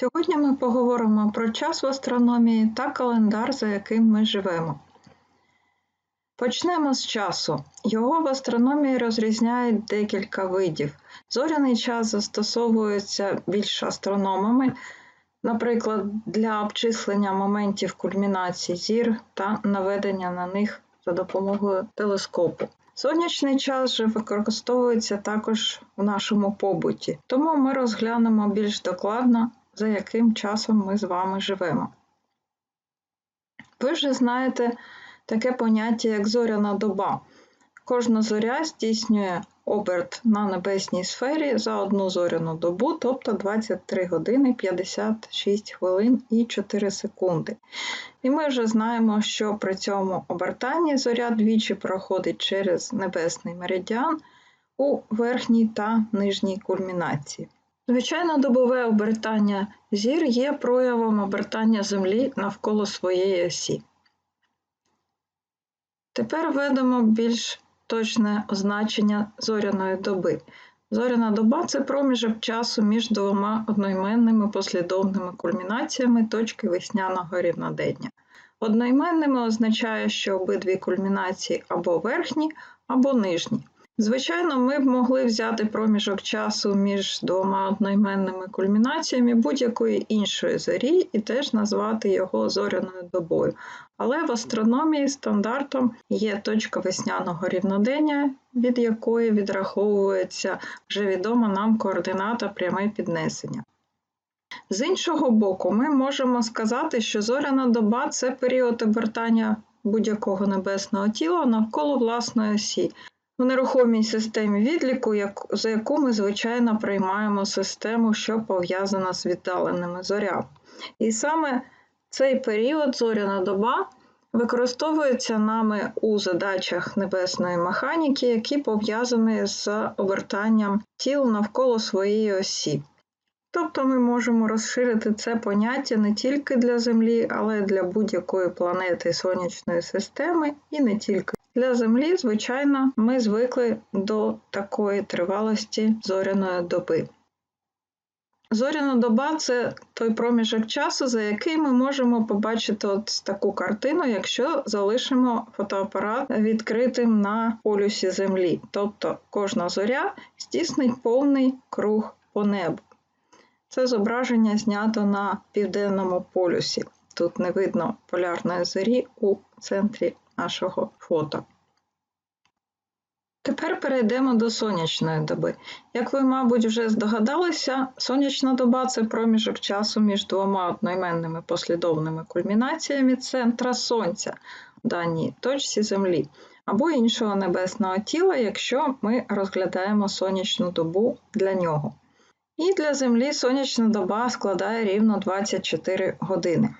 Сьогодні ми поговоримо про час в астрономії та календар, за яким ми живемо. Почнемо з часу. Його в астрономії розрізняють декілька видів. Зоряний час застосовується більш астрономами, наприклад, для обчислення моментів кульмінації зір та наведення на них за допомогою телескопу. Сонячний час же використовується також в нашому побуті, тому ми розглянемо більш докладно, за яким часом ми з вами живемо. Ви вже знаєте таке поняття, як зоряна доба. Кожна зоря здійснює оберт на небесній сфері за одну зоряну добу, тобто 23 години 56 хвилин і 4 секунди. І ми вже знаємо, що при цьому обертанні зоря двічі проходить через небесний меридіан у верхній та нижній кульмінації. Звичайно, добове обертання зір є проявом обертання Землі навколо своєї осі. Тепер введемо більш точне означення зоряної доби. Зоряна доба це проміжок часу між двома одноіменними послідовними кульмінаціями точки весняного рівнодення. Одноіменними означає, що обидві кульмінації або верхні, або нижні. Звичайно, ми б могли взяти проміжок часу між двома одноіменними кульмінаціями будь-якої іншої зорі і теж назвати його зоряною добою. Але в астрономії стандартом є точка весняного рівнодення, від якої відраховується вже відома нам координата пряме піднесення. З іншого боку, ми можемо сказати, що зоряна доба це період обертання будь-якого небесного тіла навколо власної осі, в нерухомій системі відліку, за яку ми, звичайно, приймаємо систему, що пов'язана з віддаленими зорями. І саме цей період зоряна доба використовується нами у задачах небесної механіки, які пов'язані з обертанням тіл навколо своєї осі. Тобто ми можемо розширити це поняття не тільки для Землі, але й для будь-якої планети сонячної системи і не тільки. Для Землі, звичайно, ми звикли до такої тривалості зоряної доби. Зоряна доба це той проміжок часу, за який ми можемо побачити от таку картину, якщо залишимо фотоапарат відкритим на полюсі Землі. Тобто кожна зоря здійснить повний круг по небу. Це зображення знято на південному полюсі. Тут не видно полярної зорі у центрі нашого фото. Тепер перейдемо до сонячної доби. Як ви, мабуть, вже здогадалися, сонячна доба це проміжок часу між двома одноіменними послідовними кульмінаціями центра Сонця в даній точці Землі або іншого небесного тіла, якщо ми розглядаємо сонячну добу для нього. І для Землі сонячна доба складає рівно 24 години.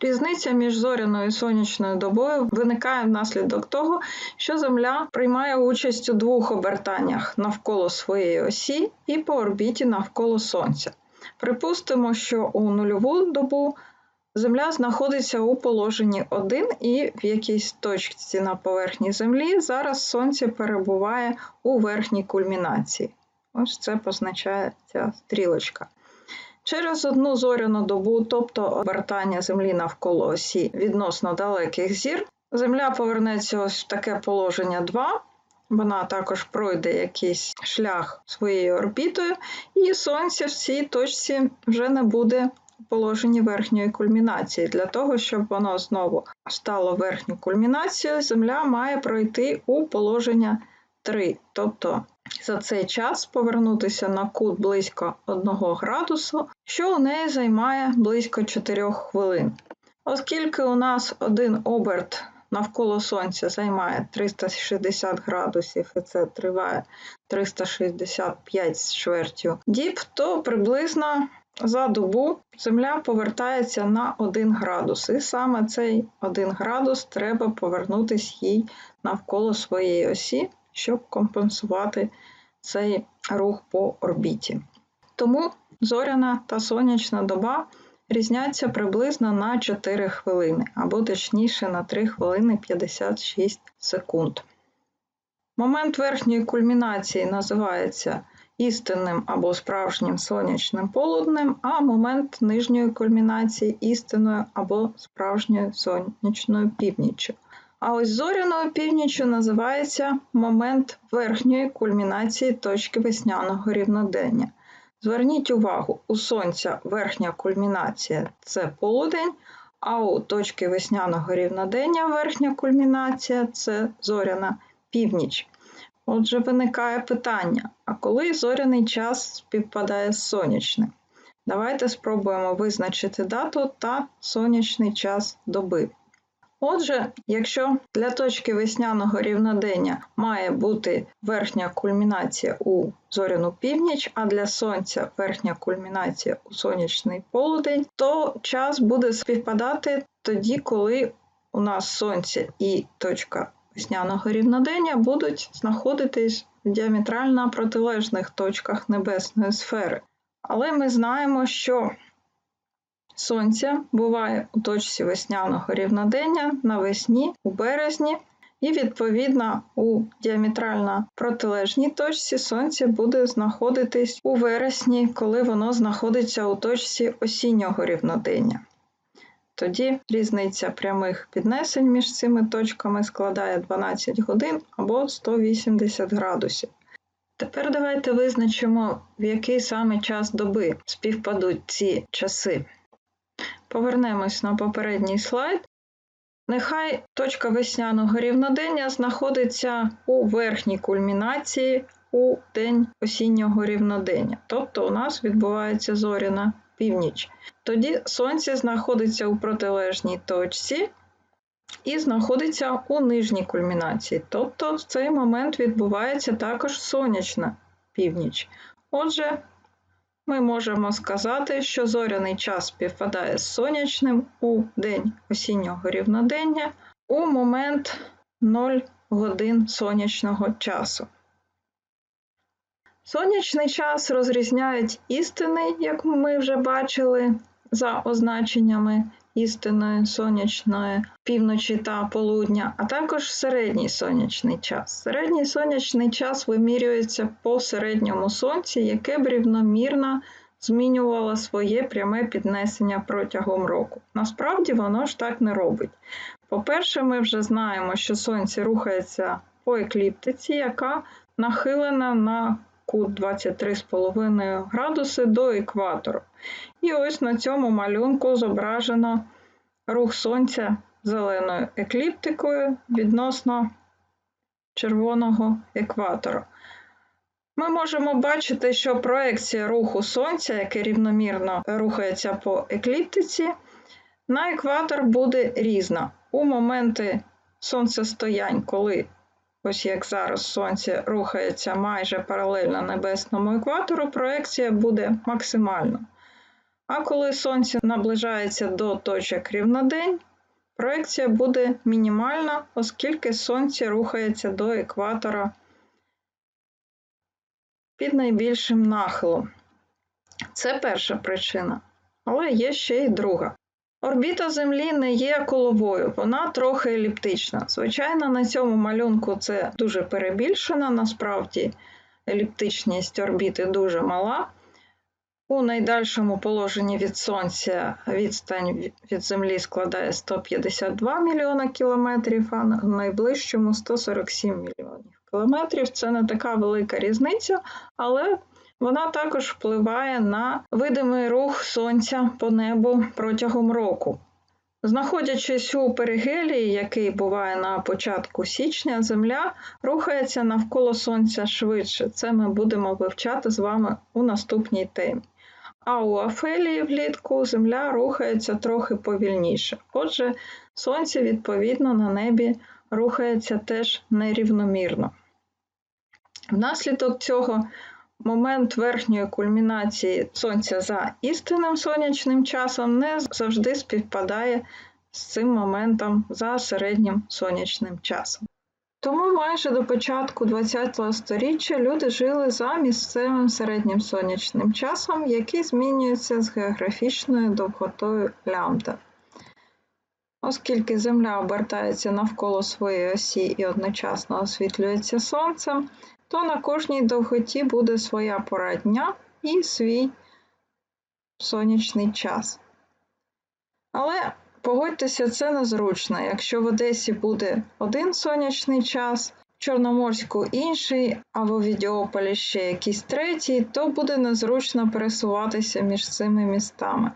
Різниця між зоряною і сонячною добою виникає внаслідок того, що Земля приймає участь у двох обертаннях навколо своєї осі і по орбіті навколо Сонця. Припустимо, що у нульову добу Земля знаходиться у положенні 1 і в якійсь точці на поверхні Землі зараз Сонце перебуває у верхній кульмінації. Ось це позначає ця стрілочка. Через одну зоряну добу, тобто обертання Землі навколо осі відносно далеких зір, Земля повернеться ось в таке положення 2. Вона також пройде якийсь шлях своєю орбітою, і Сонце в цій точці вже не буде у положенні верхньої кульмінації. Для того, щоб воно знову стало верхню кульмінацією, Земля має пройти у положення 3. Тобто за цей час повернутися на кут близько 1 градусу, що у неї займає близько 4 хвилин. Оскільки у нас один оберт навколо Сонця займає 360 градусів, і це триває 365 з чвертю діб, то приблизно за добу Земля повертається на 1 градус. І саме цей 1 градус треба повернутися їй навколо своєї осі щоб компенсувати цей рух по орбіті. Тому зоряна та сонячна доба різняться приблизно на 4 хвилини, або точніше на 3 хвилини 56 секунд. Момент верхньої кульмінації називається істинним або справжнім сонячним полуднем, а момент нижньої кульмінації істинною або справжньою сонячною північчю. А ось зоряною північчю називається момент верхньої кульмінації точки весняного рівнодення. Зверніть увагу, у сонця верхня кульмінація це полудень, а у точки весняного рівнодення верхня кульмінація це зоряна північ. Отже, виникає питання: а коли зоряний час співпадає з сонячним? Давайте спробуємо визначити дату та сонячний час доби. Отже, якщо для точки весняного рівнодення має бути верхня кульмінація у зоряну північ, а для сонця верхня кульмінація у сонячний полудень, то час буде співпадати тоді, коли у нас сонце і точка весняного рівнодення будуть знаходитись в діаметрально протилежних точках небесної сфери. Але ми знаємо, що Сонце буває у точці весняного рівнодення навесні у березні, і, відповідно, у діаметрально протилежній точці Сонце буде знаходитись у вересні, коли воно знаходиться у точці осіннього рівнодення. Тоді різниця прямих піднесень між цими точками складає 12 годин або 180 градусів. Тепер давайте визначимо, в який саме час доби співпадуть ці часи. Повернемось на попередній слайд. Нехай точка весняного рівнодення знаходиться у верхній кульмінації у день осіннього рівнодення. Тобто у нас відбувається зоряна північ. Тоді сонце знаходиться у протилежній точці і знаходиться у нижній кульмінації. Тобто в цей момент відбувається також сонячна північ. Отже, ми можемо сказати, що зоряний час співпадає з сонячним у день осіннього рівнодення у момент 0 годин сонячного часу. Сонячний час розрізняють істини, як ми вже бачили, за означеннями істинної сонячної півночі та полудня, а також середній сонячний час. Середній сонячний час вимірюється по середньому сонці, яке б рівномірно змінювало своє пряме піднесення протягом року. Насправді воно ж так не робить. По-перше, ми вже знаємо, що сонце рухається по екліптиці, яка нахилена на кут 23,5 градуси до екватору. І ось на цьому малюнку зображено рух сонця зеленою екліптикою відносно червоного екватору. Ми можемо бачити, що проекція руху сонця, яке рівномірно рухається по екліптиці, на екватор буде різна. У моменти сонцестоянь, коли Ось як зараз Сонце рухається майже паралельно небесному екватору, проекція буде максимальна. А коли Сонце наближається до точок рівнодень, проекція буде мінімальна, оскільки Сонце рухається до екватора під найбільшим нахилом. Це перша причина. Але є ще й друга. Орбіта Землі не є коловою, вона трохи еліптична. Звичайно, на цьому малюнку це дуже перебільшено, насправді еліптичність орбіти дуже мала. У найдальшому положенні від Сонця відстань від Землі складає 152 мільйона кілометрів, а в найближчому 147 мільйонів кілометрів. Це не така велика різниця, але вона також впливає на видимий рух сонця по небу протягом року. Знаходячись у перигелії, який буває на початку січня, Земля рухається навколо Сонця швидше. Це ми будемо вивчати з вами у наступній темі. А у Афелії влітку Земля рухається трохи повільніше. Отже, Сонце, відповідно, на небі рухається теж нерівномірно. Внаслідок цього момент верхньої кульмінації сонця за істинним сонячним часом не завжди співпадає з цим моментом за середнім сонячним часом. Тому майже до початку ХХ століття люди жили за місцевим середнім сонячним часом, який змінюється з географічною довготою лямбда. Оскільки Земля обертається навколо своєї осі і одночасно освітлюється Сонцем, то на кожній довготі буде своя пора дня і свій сонячний час. Але погодьтеся, це незручно. Якщо в Одесі буде один сонячний час, в Чорноморську інший, а в Овідіополі ще якийсь третій, то буде незручно пересуватися між цими містами.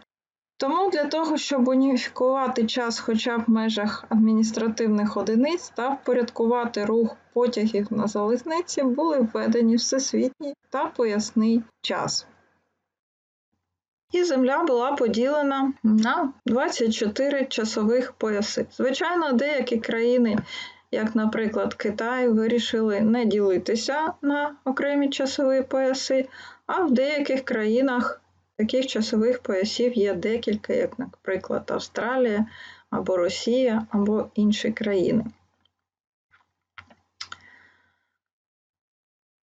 Тому для того, щоб уніфікувати час хоча б в межах адміністративних одиниць та впорядкувати рух потягів на залізниці, були введені всесвітній та поясний час. І Земля була поділена на 24 часових пояси. Звичайно, деякі країни, як, наприклад, Китай, вирішили не ділитися на окремі часові пояси, а в деяких країнах таких часових поясів є декілька, як, наприклад, Австралія або Росія, або інші країни.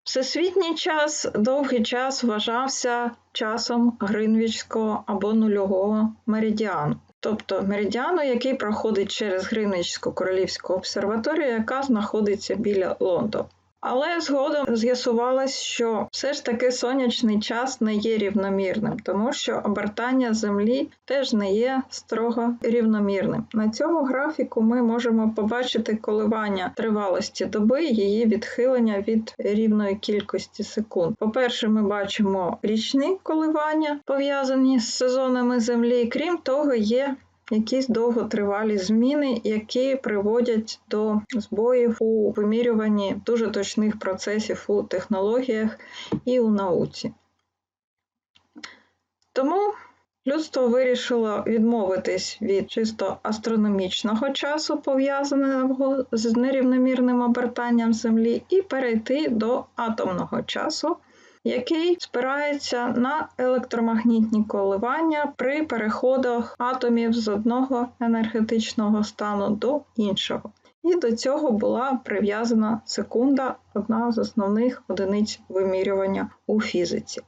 Всесвітній час довгий час вважався часом Гринвічського або нульового меридіану, тобто меридіану, який проходить через Гринвічську королівську обсерваторію, яка знаходиться біля Лондона. Але згодом з'ясувалось, що все ж таки сонячний час не є рівномірним, тому що обертання Землі теж не є строго рівномірним. На цьому графіку ми можемо побачити коливання тривалості доби, її відхилення від рівної кількості секунд. По-перше, ми бачимо річні коливання, пов'язані з сезонами Землі. Крім того, є якісь довготривалі зміни, які приводять до збоїв у вимірюванні дуже точних процесів у технологіях і у науці. Тому людство вирішило відмовитись від чисто астрономічного часу, пов'язаного з нерівномірним обертанням Землі, і перейти до атомного часу який спирається на електромагнітні коливання при переходах атомів з одного енергетичного стану до іншого. І до цього була прив'язана секунда, одна з основних одиниць вимірювання у фізиці.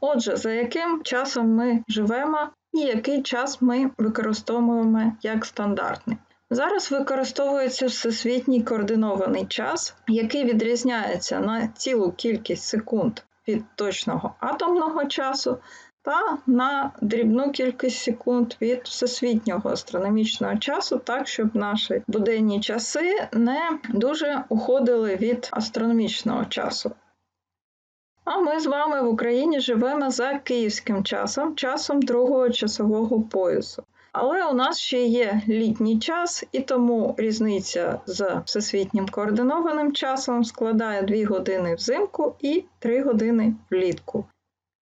Отже, за яким часом ми живемо і який час ми використовуємо як стандартний. Зараз використовується всесвітній координований час, який відрізняється на цілу кількість секунд від точного атомного часу та на дрібну кількість секунд від всесвітнього астрономічного часу, так щоб наші буденні часи не дуже уходили від астрономічного часу. А ми з вами в Україні живемо за київським часом, часом другого часового поясу. Але у нас ще є літній час, і тому різниця з всесвітнім координованим часом складає 2 години взимку і 3 години влітку.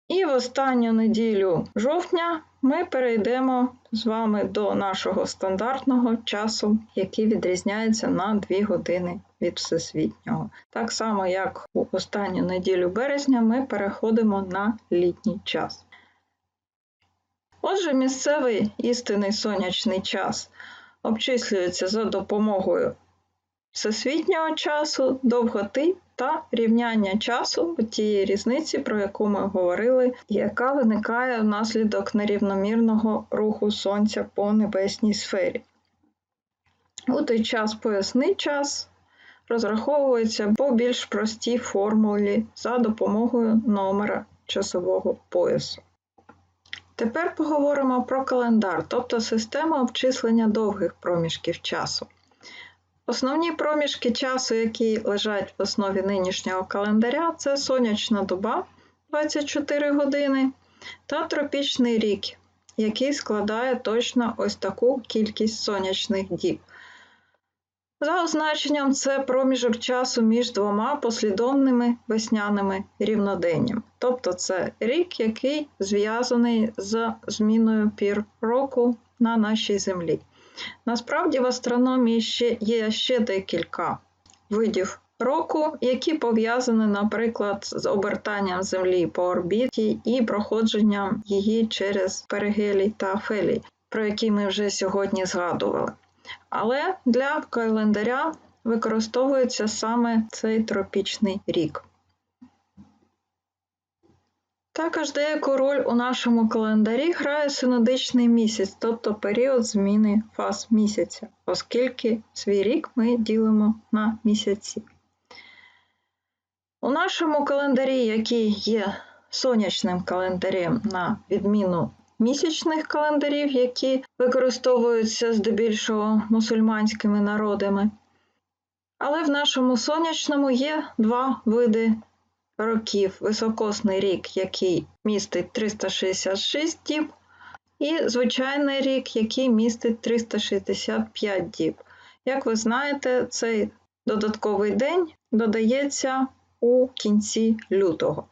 І в останню неділю жовтня ми перейдемо з вами до нашого стандартного часу, який відрізняється на 2 години від всесвітнього. Так само, як у останню неділю березня, ми переходимо на літній час. Отже, місцевий істинний сонячний час обчислюється за допомогою всесвітнього часу, довготи та рівняння часу тієї різниці, про яку ми говорили, яка виникає внаслідок нерівномірного руху Сонця по небесній сфері. У той час поясний час розраховується по більш простій формулі за допомогою номера часового поясу. Тепер поговоримо про календар, тобто систему обчислення довгих проміжків часу. Основні проміжки часу, які лежать в основі нинішнього календаря, це сонячна доба 24 години та тропічний рік, який складає точно ось таку кількість сонячних діб. За означенням, це проміжок часу між двома послідовними весняними рівноденнями. Тобто це рік, який зв'язаний з зміною пір року на нашій землі. Насправді в астрономії ще є ще декілька видів року, які пов'язані, наприклад, з обертанням Землі по орбіті і проходженням її через перигелій та фелій, про які ми вже сьогодні згадували. Але для календаря використовується саме цей тропічний рік. Також деяку роль у нашому календарі грає синодичний місяць, тобто період зміни фаз місяця, оскільки свій рік ми ділимо на місяці. У нашому календарі, який є сонячним календарем на відміну місячних календарів, які використовуються здебільшого мусульманськими народами. Але в нашому сонячному є два види років: високосний рік, який містить 366 діб, і звичайний рік, який містить 365 діб. Як ви знаєте, цей додатковий день додається у кінці лютого.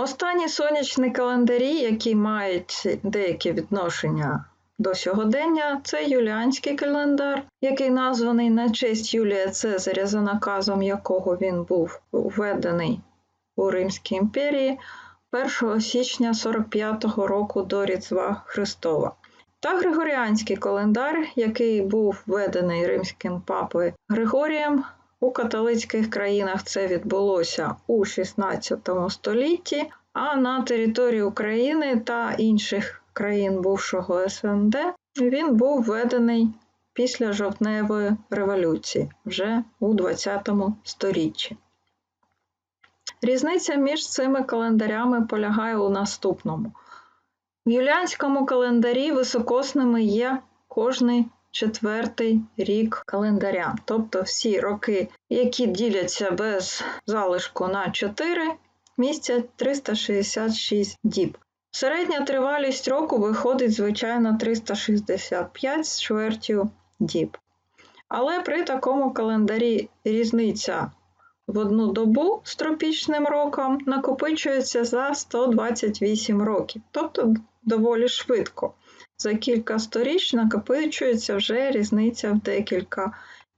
Останні сонячні календарі, які мають деяке відношення до сьогодення, це юліанський календар, який названий на честь Юлія Цезаря, за наказом якого він був введений у Римській імперії 1 січня 45-го року до Різдва Христова. Та Григоріанський календар, який був введений римським папою Григорієм у католицьких країнах це відбулося у 16 столітті, а на території України та інших країн бувшого СНД він був введений після жовтневої революції вже у 20 сторіччі. Різниця між цими календарями полягає у наступному. В юліанському календарі високосними є кожний четвертий рік календаря, тобто всі роки, які діляться без залишку на 4, містять 366 діб. Середня тривалість року виходить, звичайно, 365 з чвертю діб. Але при такому календарі різниця в одну добу з тропічним роком накопичується за 128 років, тобто доволі швидко. За кілька сторіч накопичується вже різниця в декілька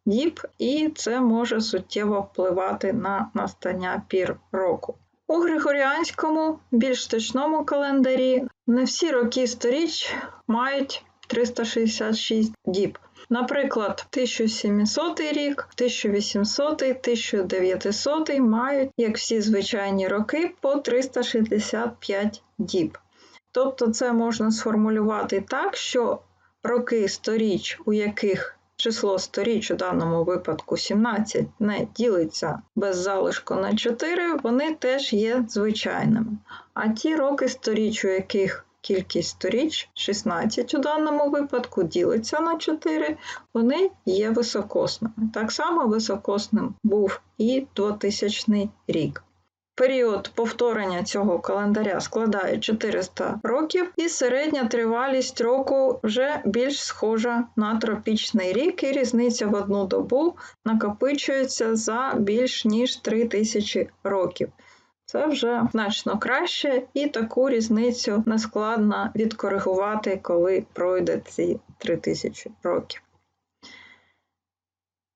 діб, і це може суттєво впливати на настання пір року. У Григоріанському, більш точному календарі не всі роки сторіч мають 366 діб. Наприклад, 1700 рік, 1800, 1900 мають, як всі звичайні роки, по 365 діб. Тобто це можна сформулювати так, що роки сторіч, у яких число сторіч у даному випадку 17 не ділиться без залишку на 4, вони теж є звичайними. А ті роки сторіч, у яких кількість сторіч 16 у даному випадку ділиться на 4, вони є високосними. Так само високосним був і 2000 рік. Період повторення цього календаря складає 400 років, і середня тривалість року вже більш схожа на тропічний рік, і різниця в одну добу накопичується за більш ніж 3000 років. Це вже значно краще, і таку різницю не складно відкоригувати, коли пройде ці 3000 років.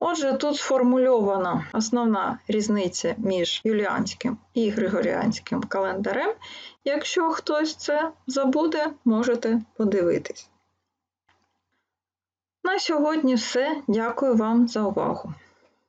Отже, тут сформульована основна різниця між юліанським і григоріанським календарем. Якщо хтось це забуде, можете подивитись. На сьогодні все. Дякую вам за увагу.